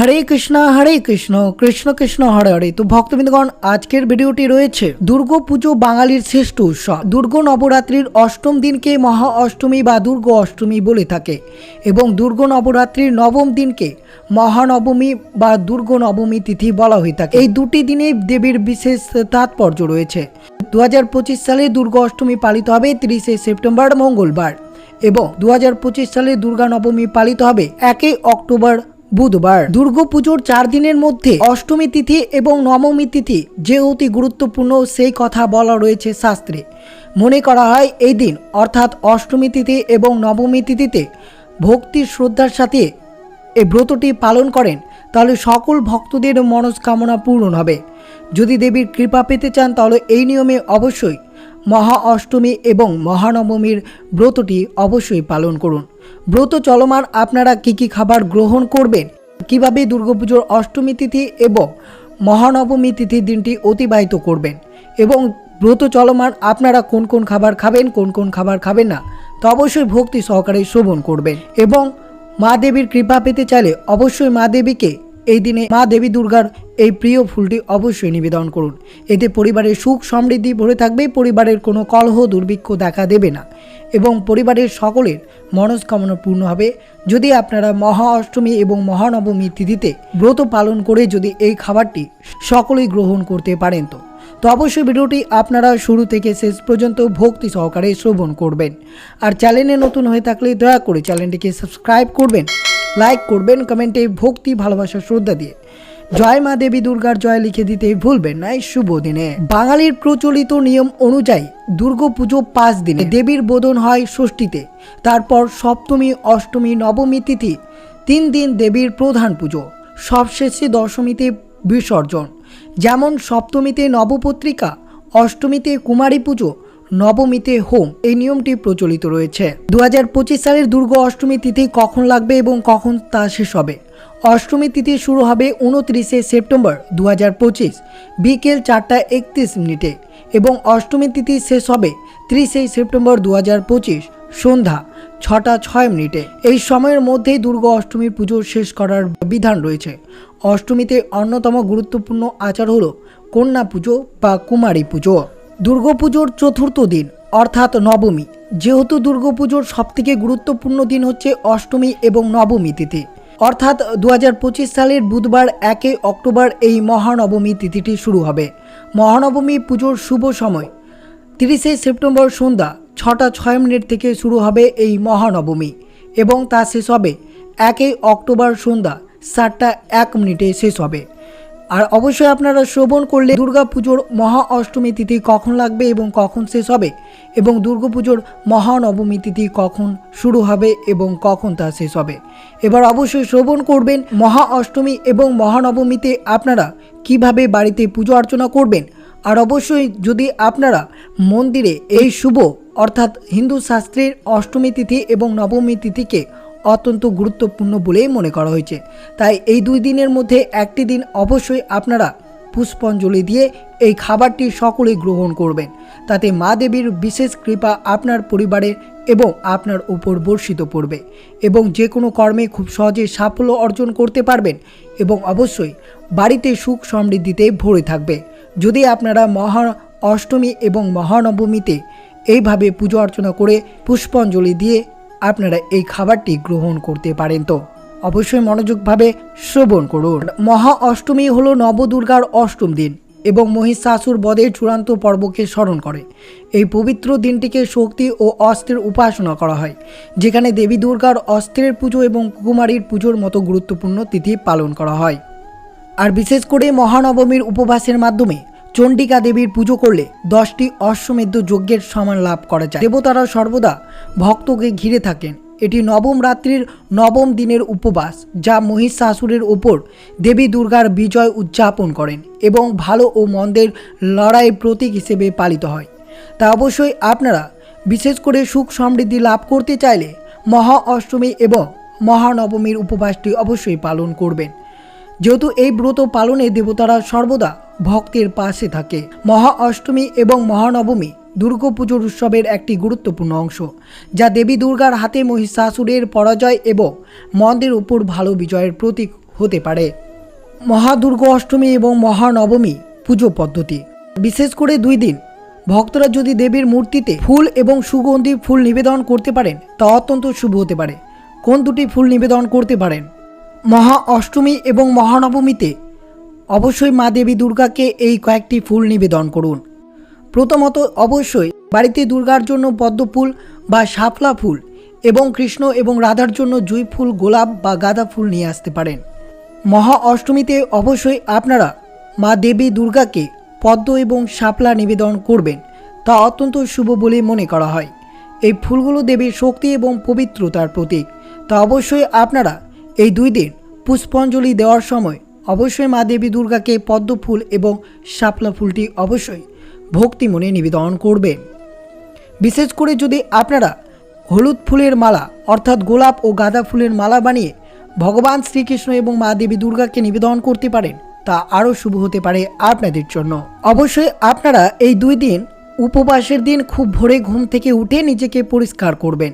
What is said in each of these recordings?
হরে কৃষ্ণ হরে কৃষ্ণ কৃষ্ণ কৃষ্ণ, হরে হরে। তো ভক্তবৃন্দগণ, আজকের ভিডিওটি রয়েছে দুর্গা পুজো বাঙালির শ্রেষ্ঠ উৎসব। দুর্গ নবরাত্রির অষ্টম দিনকে মহা অষ্টমী বা দুর্গ অষ্টমী বলে থাকে এবং দুর্গ নবরাত্রির নবম দিনকে মহানবমী বা দুর্গ নবমী তিথি বলা হয়ে থাকে। এই দুটি দিনে দেবীর বিশেষ তাৎপর্য রয়েছে। দু হাজার পঁচিশ সালে দুর্গ অষ্টমী পালিত হবে তিরিশে সেপ্টেম্বর মঙ্গলবার এবং দু হাজার পঁচিশ সালে দুর্গা নবমী পালিত হবে একই অক্টোবর বুধবার দুর্গাপুজোর চার দিনের মধ্যে অষ্টমী তিথি এবং নবমী তিথি যে অতি গুরুত্বপূর্ণ সেই কথা বলা রয়েছে শাস্ত্রে। মনে করা হয় এই দিন অর্থাৎ অষ্টমী তিথি এবং নবমী তিথিতে ভক্তির শ্রদ্ধার সাথে এই ব্রতটি পালন করেন, তাহলে সকল ভক্তদের মনস্কামনা পূরণ হবে। যদি দেবীর কৃপা পেতে চান, তাহলে এই নিয়মে অবশ্যই মহা অষ্টমী এবং মহানবমীর ব্রতটি অবশ্যই পালন করুন। ব্রত চলমান আপনারা কি কি খাবার গ্রহণ করবেন? কীভাবে দুর্গাপুজোর অষ্টমী তিথি এবং মহানবমী তিথির দিনটি অতিবাহিত করবেন? এবং ব্রত চলমান আপনারা কোন কোন খাবার খাবেন, কোন কোন খাবার খাবেন না, তো অবশ্যই ভক্তি সহকারে শ্রবণ করবেন। এবং মা দেবীর কৃপা পেতে চাইলে অবশ্যই মা দেবীকে এই দিনে মা দেবী দুর্গার এই প্রিয় ফুলটি অবশ্যই নিবেদন করুন। এতে পরিবারের সুখ সমৃদ্ধি ভরে থাকবে, পরিবারের কোনো কলহ, দুর্ভিক্ষ দেখা দেবে না এবং পরিবারের সকলের মনস্কামনা পূর্ণ হবে। যদি আপনারা মহা অষ্টমী এবং মহানবমী তিথিতে ব্রত পালন করে যদি এই খাবারটি সকলেই গ্রহণ করতে পারেন তো তো অবশ্যই ভিডিওটি আপনারা শুরু থেকে শেষ পর্যন্ত ভক্তি সহকারে শ্রবণ করবেন। আর চ্যানেলে নতুন হয়ে থাকলে দয়া করে চ্যানেলটিকে সাবস্ক্রাইব করবেন। লাইক করবেন, কমেন্টে ভক্তি, ভালোবাসা, শ্রদ্ধা দিয়ে। জয় মা দেবী দুর্গার জয় লিখে দিতে ভুলবেন না, এই শুভ দিনে। বাঙালির প্রচলিত নিয়ম অনুযায়ী দুর্গাপুজো পাঁচ দিনে। দেবীর বোধন হয় ষষ্ঠীতে। তারপর সপ্তমী, অষ্টমী, নবমী তিথি তিন দিন দেবীর প্রধান পুজো। সবশেষে দশমীতে বিসর্জন। যেমন সপ্তমীতে নবপত্রিকা, অষ্টমীতে কুমারী পুজো নবমীতে হোম। এই নিয়মটি প্রচলিত রয়েছে। দু হাজার পঁচিশ সালের দুর্গ অষ্টমী তিথি কখন লাগবে এবং কখন তা শেষ হবে? অষ্টমী তিথি শুরু হবে উনত্রিশে সেপ্টেম্বর দু হাজার পঁচিশ, বিকেল চারটা একত্রিশ মিনিটে এবং অষ্টমী তিথি শেষ হবে ত্রিশে সেপ্টেম্বর দু হাজার পঁচিশ, সন্ধ্যা ছটা ছয় মিনিটে। এই সময়ের মধ্যেই দুর্গা অষ্টমীর পুজো শেষ করার বিধান রয়েছে। অষ্টমীতে অন্যতম গুরুত্বপূর্ণ আচার হলো কন্যা পুজো বা কুমারী পুজো। দুর্গাপুজোর চতুর্থ দিন, অর্থাৎ নবমী। যেহেতু দুর্গাপুজোর সবথেকে গুরুত্বপূর্ণ দিন হচ্ছে অষ্টমী এবং নবমী তিথি। অর্থাৎ দু হাজার পঁচিশ সালের বুধবার একে অক্টোবর এই মহানবমী তিথিটি শুরু হবে। মহানবমী পুজোর শুভ সময়, তিরিশে সেপ্টেম্বর সন্ধ্যা ছটা ছয় মিনিট থেকে শুরু হবে এই মহানবমী এবং তা শেষ হবে একই অক্টোবর সন্ধ্যা সাতটা এক মিনিটে শেষ হবে। আর অবশ্যই আপনারা শ্রবণ করলে দুর্গা পুজোর মহা অষ্টমী তিথি কখন লাগবে এবং কখন শেষ হবে? এবং দুর্গা পুজোর মহানবমী তিথি কখন শুরু হবে এবং কখন তা শেষ হবে? এবার অবশ্যই শ্রবণ করবেন মহা অষ্টমী এবং মহানবমীতে আপনারা কীভাবে বাড়িতে পুজো অর্চনা করবেন? আর অবশ্যই যদি আপনারা মন্দিরে এই শুভ, অর্থাৎ হিন্দু শাস্ত্রের অষ্টমী তিথি এবং নবমী তিথিকে অত্যন্ত গুরুত্বপূর্ণ বলেই মনে করা হয়েছে। তাই এই দুই দিনের মধ্যে একটি দিন অবশ্যই আপনারা পুষ্পাঞ্জলি দিয়ে এই খাবারটি সকলেই গ্রহণ করবেন। তাতে মা দেবীর বিশেষ কৃপা আপনার পরিবারের এবং আপনার উপর বর্ষিত পড়বে এবং যে কোনো কর্মে খুব সহজে সাফল্য অর্জন করতে পারবেন এবং অবশ্যই বাড়িতে সুখ সমৃদ্ধিতে ভরে থাকবে। যদি আপনারা মহা অষ্টমী এবং মহানবমীতে এইভাবে পুজো অর্চনা করে পুষ্পাঞ্জলি দিয়ে আপনারা এই খাবারটি গ্রহণ করতে পারেন তো। অবশ্যই মনোযোগভাবে শ্রবণ করুন। মহা অষ্টমী হলো নবদুর্গার অষ্টম দিন এবং মহিষাসুর বধের চূড়ান্ত পর্বকে স্মরণ করে। এই পবিত্র দিনটিকে শক্তি ও অস্ত্রের উপাসনা করা হয়, যেখানে দেবী দুর্গার অস্ত্রের পুজো এবং কুমারীর পুজোর মতো গুরুত্বপূর্ণ তিথি পালন করা হয়। আর বিশেষ করে মহানবমীর উপবাসের মাধ্যমে চণ্ডিকা দেবীর পুজো করলে দশটি অশ্বমেধ যজ্ঞের সমান লাভ করা যায়। দেবতারা সর্বদা ভক্তকে ঘিরে থাকেন। এটি নবম রাত্রির নবম দিনের উপবাস, যা মহিষাসুরের ওপর দেবী দুর্গার বিজয় উদযাপন করেন এবং ভালো ও মন্দের লড়াই প্রতীক হিসেবে পালিত হয়। তা অবশ্যই আপনারা, বিশেষ করে সুখ সমৃদ্ধি লাভ করতে চাইলে মহা অষ্টমী এবং মহানবমীর উপবাসটি অবশ্যই পালন করবেন। যেহেতু এই ব্রত পালনে দেবতারা সর্বদা ভক্তের পাশে থাকে। মহা অষ্টমী এবং মহানবমী দুর্গাপুজোর উৎসবের একটি গুরুত্বপূর্ণ অংশ, যা দেবী দুর্গার হাতে মহিষাসুরের পরাজয় এবং মন্দের উপর ভালো বিজয়ের প্রতীক হতে পারে। মহাদুর্গা অষ্টমী এবং মহানবমী পুজো পদ্ধতি। বিশেষ করে দুই দিন, ভক্তরা যদি দেবীর মূর্তিতে ফুল এবং সুগন্ধি ফুল নিবেদন করতে পারেন, তা অত্যন্ত শুভ হতে পারে। কোন দুটি ফুল নিবেদন করতে পারেন? মহা অষ্টমী এবং মহানবমীতে অবশ্যই মা দেবী দুর্গাকে এই কয়েকটি ফুল নিবেদন করুন। প্রথমত অবশ্যই বাড়িতে দুর্গার জন্য পদ্ম ফুল বা শাপলা ফুল এবং কৃষ্ণ এবং রাধার জন্য জুঁই ফুল, গোলাপ বা গাঁদা ফুল নিয়ে আসতে পারেন। মহা অষ্টমীতে অবশ্যই আপনারা মা দেবী দুর্গাকে পদ্ম এবং শাপলা নিবেদন করবেন, তা অত্যন্ত শুভ বলে মনে করা হয়। এই ফুলগুলো দেবীর শক্তি এবং পবিত্রতার প্রতীক। তা অবশ্যই আপনারা এই দুই দিন পুষ্পাঞ্জলি দেওয়ার সময় অবশ্যই মা দেবী দুর্গাকে পদ্ম ফুল এবং শাপলা ফুলটি অবশ্যই ভক্তি মনে নিবেদন করবেন বিশেষ করে যদি আপনারা হলুদ ফুলের মালা, অর্থাৎ গোলাপ ও গাঁদা ফুলের মালা বানিয়ে ভগবান শ্রীকৃষ্ণ এবং মা দেবী দুর্গাকে নিবেদন করতে পারেন, তা আরও শুভ হতে পারে আপনাদের জন্য। অবশ্যই আপনারা এই দুই দিন, উপবাসের দিন খুব ভোরে ঘুম থেকে উঠে নিজেকে পরিষ্কার করবেন।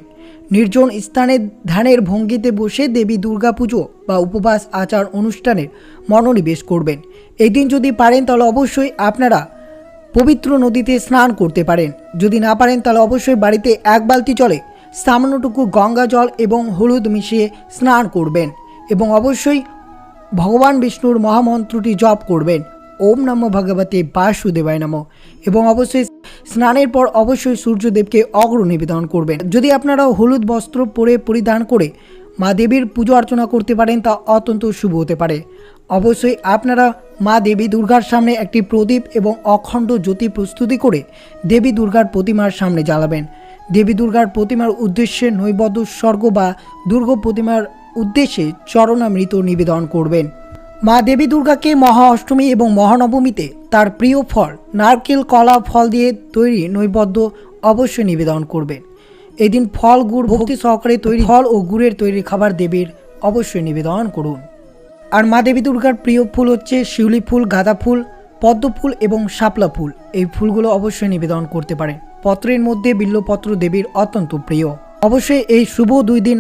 নির্জন স্থানে ধ্যানের ভঙ্গিতে বসে দেবী দুর্গা পুজো বা উপবাস আচার অনুষ্ঠানের মনোনিবেশ করবেন। এই দিন যদি পারেন, তাহলে অবশ্যই আপনারা পবিত্র নদীতে স্নান করতে পারেন। যদি না পারেন, তাহলে অবশ্যই বাড়িতে এক বালতি জলে সামান্যটুকু গঙ্গা জল এবং হলুদ মিশিয়ে স্নান করবেন এবং অবশ্যই ভগবান বিষ্ণুর মহামন্ত্রটি জপ করবেন। ওম নম ভগবতে বাসুদেবায় নম। এবং অবশ্যই স্নানের পর অবশ্যই সূর্যদেবকে অগ্র নিবেদন করবেন। যদি আপনারা হলুদ বস্ত্র পরে পরিধান করে মা দেবীর পুজো অর্চনা করতে পারেন, তা অত্যন্ত শুভ হতে পারে। অবশ্যই আপনারা মা দেবী দুর্গার সামনে একটি প্রদীপ এবং অখণ্ড জ্যোতি প্রস্তুতি করে দেবী দুর্গার প্রতিমার সামনে জ্বালাবেন। দেবী দুর্গার প্রতিমার উদ্দেশ্যে নৈবদ্য স্বর্গ বা দুর্গ প্রতিমার উদ্দেশ্যে চরণামৃত নিবেদন করবেন। মা দেবী দুর্গাকে মহা অষ্টমী এবং মহানবমীতে তার প্রিয় ফল, নারকেল, কলা, ফল দিয়ে তৈরি নৈবদ্য অবশ্যই নিবেদন করবেন। এদিন ফল, গুড়, ভক্তি সহকারে তৈরি ফল ও গুড়ের তৈরি খাবার দেবীর অবশ্যই নিবেদন করুন। আর মা দেবী দুর্গার প্রিয় ফুল হচ্ছে শিউলি ফুল, গাঁদা ফুল, পদ্ম ফুল এবং শাপলা ফুল। এই ফুলগুলো অবশ্যই নিবেদন করতে পারেন। পত্রের মধ্যে বিল্লপত্র দেবীর অত্যন্ত প্রিয়। অবশ্যই এই শুভ দুই দিন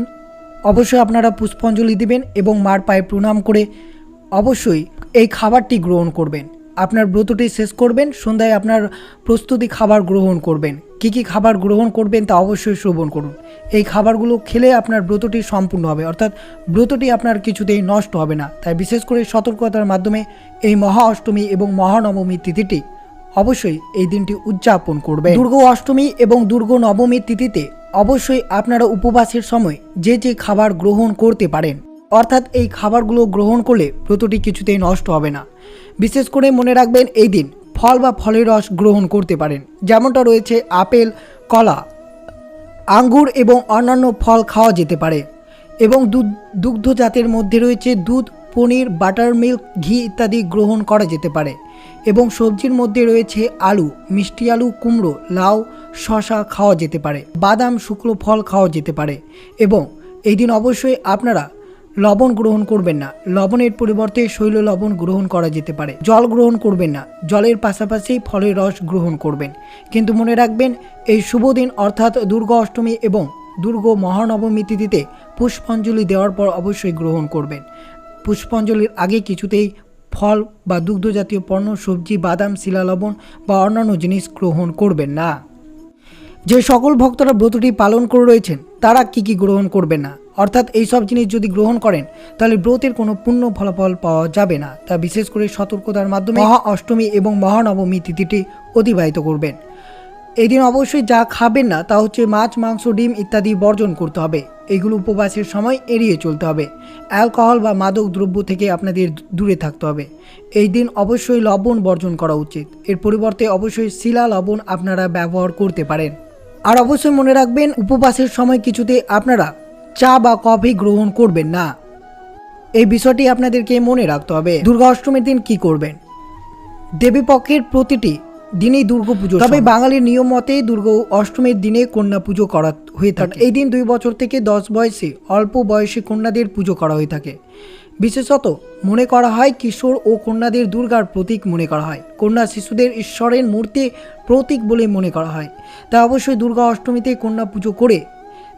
অবশ্যই আপনারা পুষ্পাঞ্জলি দিবেন এবং মার পায়ে প্রণাম করে অবশ্যই এই খাবারটি গ্রহণ করবেন। আপনার ব্রতটি শেষ করবেন, সন্ধ্যায় আপনার প্রস্তুতি খাবার গ্রহণ করবেন। কি কি খাবার গ্রহণ করবেন তা অবশ্যই শ্রবণ করুন। এই খাবারগুলো খেলে আপনার ব্রতটি সম্পূর্ণ হবে, অর্থাৎ ব্রতটি আপনার কিছুতেই নষ্ট হবে না। তাই বিশেষ করে সতর্কতার মাধ্যমে এই মহা অষ্টমী এবং মহানবমী তিথিটি অবশ্যই এই দিনটি উদযাপন করবে দুর্গ অষ্টমী এবং দুর্গ নবমীর তিথিতে অবশ্যই আপনারা উপবাসের সময় যে যে খাবার গ্রহণ করতে পারেন। অর্থাৎ এই খাবারগুলো গ্রহণ করলে ব্রতটি কিছুতেই নষ্ট হবে না। বিশেষ করে মনে রাখবেন এই দিন ফল বা ফলের রস গ্রহণ করতে পারেন। যেমনটা রয়েছে আপেল, কলা, আঙ্গুর এবং অন্যান্য ফল খাওয়া যেতে পারে। এবং দুধ দুগ্ধ জাতের মধ্যে রয়েছে দুধ, পনির বাটার মিল্ক ঘি ইত্যাদি গ্রহণ করা যেতে পারে। এবং সবজির মধ্যে রয়েছে আলু, মিষ্টি আলু, কুমড়ো, লাউ শশা খাওয়া যেতে পারে। বাদাম, শুকনো ফল খাওয়া যেতে পারে। এবং এই দিন অবশ্যই আপনারা লবণ গ্রহণ করবেন না। লবণের পরিবর্তে শৈল লবণ গ্রহণ করা যেতে পারে। জল গ্রহণ করবেন না। জলের পাশাপাশি ফলের রস গ্রহণ করবেন। কিন্তু মনে রাখবেন, এই শুভ দিন অর্থাৎ দুর্গা অষ্টমী এবং দুর্গ মহানবমী তিথিতে পুষ্পাঞ্জলি দেওয়ার পর অবশ্যই গ্রহণ করবেন। পুষ্পাঞ্জলির আগে কিছুতেই ফল বা দুগ্ধজাতীয় পণ্য, সবজি, বাদাম শিলা লবণ বা অন্যান্য জিনিস গ্রহণ করবেন না। যে সকল ভক্তরা ব্রতটি পালন করে রয়েছেন, তারা কি কি গ্রহণ করবেন না? অর্থাৎ এই সব জিনিস যদি গ্রহণ করেন তাহলে ব্রতের কোনো পূর্ণ ফলাফল পাওয়া যাবে না। তা বিশেষ করে সতর্কতার মাধ্যমে মহা অষ্টমী এবং মহানবমী তিথিটি অতিবাহিত করবেন। এই দিন অবশ্যই যা খাবেন না তা হচ্ছে মাছ মাংস ডিম ইত্যাদি বর্জন করতে হবে। এগুলো উপবাসের সময় এড়িয়ে চলতে হবে। অ্যালকোহল বা মাদক দ্রব্য থেকে আপনাদের দূরে থাকতে হবে। এই দিন অবশ্যই লবণ বর্জন করা উচিত। এর পরিবর্তে অবশ্যই শিলা লবণ আপনারা ব্যবহার করতে পারেন। আর অবশ্যই মনে রাখবেন উপবাসের সময় কিছুতে আপনারা চা বা কফি গ্রহণ করবেন না। এই বিষয়টি আপনাদেরকে মনে রাখতে হবে। দুর্গা অষ্টমীর দিন কি করবেন? দেবীপক্ষের প্রতিটি দিনেই দুর্গা পুজো তবে বাঙালির নিয়ম মতে দুর্গা অষ্টমীর দিনে কন্যা পুজো করা হয়ে থাকে। এই দিন দুই বছর থেকে দশ বয়সে অল্প বয়সী কন্যাদের পুজো করা হয়ে থাকে। বিশেষত মনে করা হয় কিশোর ও কন্যাদের দুর্গার প্রতীক মনে করা হয়। কন্যা শিশুদের ঈশ্বরের মূর্তি প্রতীক বলে মনে করা হয়। তা অবশ্যই দুর্গা অষ্টমীতে কন্যা পুজো করে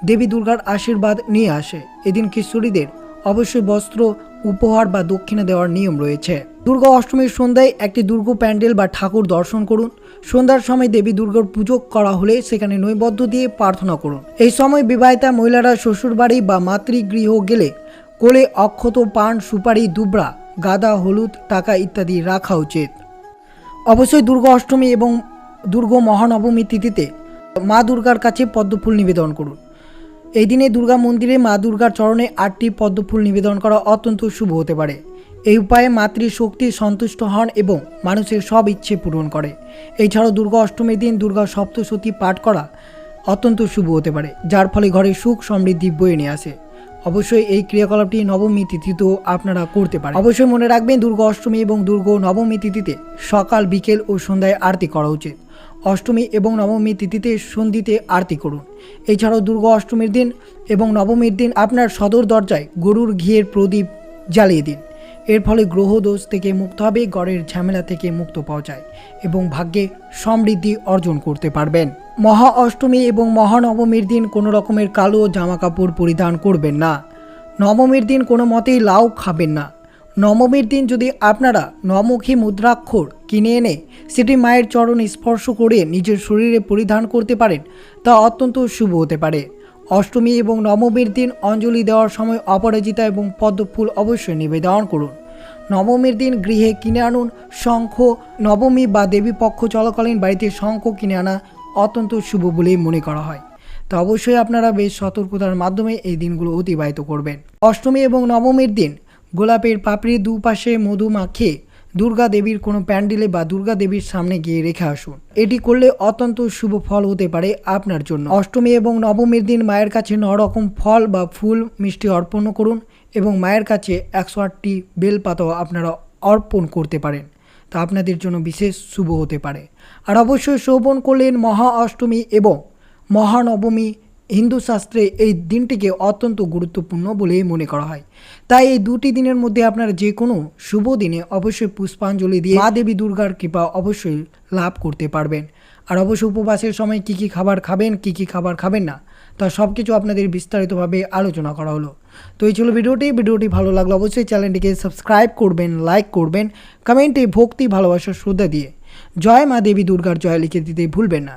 দেবী দুর্গার আশীর্বাদ নিয়ে আসে। এদিন কিশোরীদের অবশ্যই বস্ত্র, উপহার বা দক্ষিণা দেওয়ার নিয়ম রয়েছে। দুর্গা অষ্টমীর সন্ধ্যায় একটি দুর্গ প্যান্ডেল বা ঠাকুর দর্শন করুন। সন্ধ্যার সময় দেবী দুর্গার পুজো করা হলে সেখানে নৈবদ্য দিয়ে প্রার্থনা করুন। এই সময় বিবাহিতা মহিলারা শ্বশুরবাড়ি বা মাতৃগৃহ গেলে কোলে অক্ষত পান, সুপারি, দুবড়া, গাদা, হলুদ, টাকা ইত্যাদি রাখা উচিত। অবশ্যই দুর্গা অষ্টমী এবং দুর্গ মহানবমী তিথিতে মা দুর্গার কাছে পদ্মফুল নিবেদন করুন। এই দিনে দুর্গা মন্দিরে মা দুর্গার চরণে আটটি পদ্মফুল নিবেদন করা অত্যন্ত শুভ হতে পারে। এই উপায়ে মাতৃশক্তি সন্তুষ্ট হন এবং মানুষের সব ইচ্ছে পূরণ করে। এছাড়াও দুর্গা অষ্টমীর দিন দুর্গা সপ্তশতী পাঠ করা অত্যন্ত শুভ হতে পারে, যার ফলে ঘরে সুখ সমৃদ্ধি বয়ে নিয়ে আসে। অবশ্যই এই ক্রিয়াকলাপটি নবমী তিথিতেও আপনারা করতে পারেন। অবশ্যই মনে রাখবেন, দুর্গা অষ্টমী এবং দুর্গা নবমী তিথিতে সকাল, বিকেল ও সন্ধ্যায় আরতি করা উচিত। অষ্টমী এবং নবমী তিথিতে সন্ধিতে আরতি করুন। এছাড়াও দুর্গা অষ্টমীর দিন এবং নবমীর দিন আপনার সদর দরজায় গরুর ঘিয়ের প্রদীপ জ্বালিয়ে দিন। এর ফলে গ্রহ দোষ থেকে মুক্ত হবে, গড়ের ঝামেলা থেকে মুক্ত পাওয়া যায় এবং ভাগ্যে সমৃদ্ধি অর্জন করতে পারবেন। মহা অষ্টমী এবং মহানবমীর দিন কোনো রকমের কালো জামা কাপড় পরিধান করবেন না। নবমীর দিন কোনো মতেই লাউ খাবেন না। নবমীর দিন যদি আপনারা নমুখী মুদ্রাক্ষর কিনে এনে সেটি মায়ের চরণ স্পর্শ করে নিজের শরীরে পরিধান করতে পারেন, তা অত্যন্ত শুভ হতে পারে। অষ্টমী এবং নবমীর দিন অঞ্জলি দেওয়ার সময় অপরাজিতা এবং পদ্মফুল অবশ্যই নিবেদন করুন। নবমীর দিন গৃহে কিনে আনুন শঙ্খ, নবমী বা দেবী পক্ষ চলাকালীন বাড়িতে শঙ্খ কিনে আনা অত্যন্ত শুভ বলেই মনে করা হয়। তা অবশ্যই আপনারা বেশ সতর্কতার মাধ্যমে এই দিনগুলো অতিবাহিত করবেন। অষ্টমী এবং নবমীর দিন গোলাপের পাপড়ির দুপাশে মধু মাখিয়ে দুর্গা দেবীর কোনো প্যান্ডেলে বা দুর্গা দেবীর সামনে গিয়ে রেখে আসুন। এটি করলে অত্যন্ত শুভ ফল হতে পারে আপনার জন্য। অষ্টমী এবং নবমীর দিন মায়ের কাছে নরকম ফল বা ফুল মিষ্টি অর্পণ করুন এবং মায়ের কাছে একশো আটটি বেলপাতাও আপনারা অর্পণ করতে পারেন। তা আপনাদের জন্য বিশেষ শুভ হতে পারে। আর অবশ্যই শোভন করলেন মহা অষ্টমী এবং মহানবমী হিন্দু শাস্ত্রে এই দিনটিকে অত্যন্ত গুরুত্বপূর্ণ বলে মনে করা হয়। তাই এই দুটি দিনের মধ্যে আপনারা যে কোনো শুভ দিনে অবশ্যই পুষ্পাঞ্জলি দিয়ে মা দেবী দুর্গার কৃপা অবশ্যই লাভ করতে পারবেন। আর অবশ্যই উপবাসের সময় কী কী খাবার খাবেন, কী কী খাবার খাবেন না, তা সব কিছু আপনাদের বিস্তারিতভাবে আলোচনা করা হলো। তো এই ছিল ভিডিওটি। ভিডিওটি ভালো লাগল অবশ্যই চ্যানেলটিকে সাবস্ক্রাইব করবেন, লাইক করবেন, কমেন্টে ভক্তি, ভালোবাসা, শ্রদ্ধা দিয়ে জয় মা দেবী দুর্গার জয় লিখে দিতে ভুলবেন না।